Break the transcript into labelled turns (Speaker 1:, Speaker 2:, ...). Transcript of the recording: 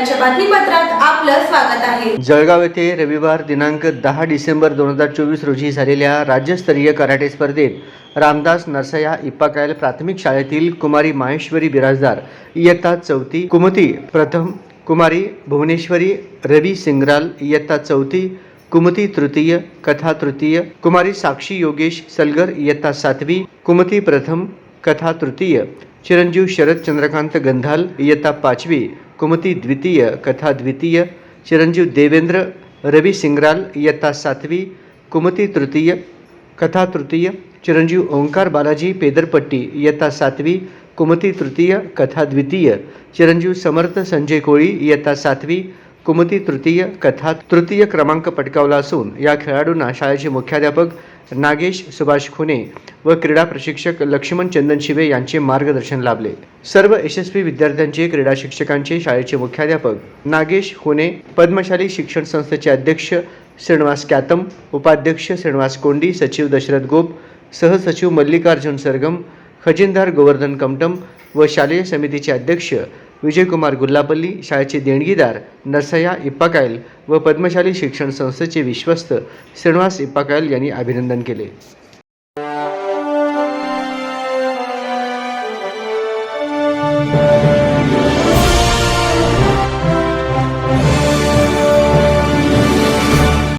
Speaker 1: आपलं स्वागत आहे.
Speaker 2: जळगाव येथे रविवार दिनांक दहा डिसेंबर दोन हजार चोवीस रोजी झालेल्या राज्यस्तरीय कराटे स्पर्धेत रामदास नरसया इप्पाकायल प्राथमिक शाळेतील कुमारी माहेश्वरी बिराजदार इयत्ता चौथी कुमती प्रथम कुमारी भुवनेश्वरी रवी सिंगराल इयत्ता चौथी कुमती तृतीय कथा तृतीय कुमारी साक्षी योगेश सलगर इयत्ता सातवी कुमती प्रथम कथा तृतीय चिरंजीव शरद चंद्रकांत गंधाल इयत्ता पाचवी कुमती द्वितीय कथा द्वितीय चिरंजीव देवेंद्र रवी सिंगराल इयत्ता सातवी कुमती तृतीय कथा तृतीय चिरंजीव ओंकार बालाजी पेदरपट्टी इयत्ता सातवी कुमती तृतीय कथा द्वितीय चिरंजीव समर्थ संजय कोळी इयत्ता सातवी कुमती तृतीय कथा तृतीय क्रमांक पटकावला असून या खेळाडूंना शाळेचे मुख्याध्यापक नागेश सुभाष खुने व क्रीडा प्रशिक्षक लक्ष्मण चंदन शिवे यांचे मार्गदर्शन लाभले. सर्व यशस्वी विद्यार्थ्यांचे क्रीडा शिक्षकांचे शाळेचे मुख्याध्यापक नागेश खुने पद्मशाली शिक्षण संस्थेचे अध्यक्ष श्रीनिवास कॅतम उपाध्यक्ष श्रीनिवास कोंडी सचिव दशरथ गोप सहसचिव मल्लिकार्जुन सरगम खजिनदार गोवर्धन कमटम व शालेय समितीचे अध्यक्ष विजयकुमार गुल्लापल्ली शाळेचे देणगीदार नरसया इप्पाकायल व पद्मशाली शिक्षण संस्थेचे विश्वस्त श्रीनिवास इप्पाकायल यांनी अभिनंदन केले.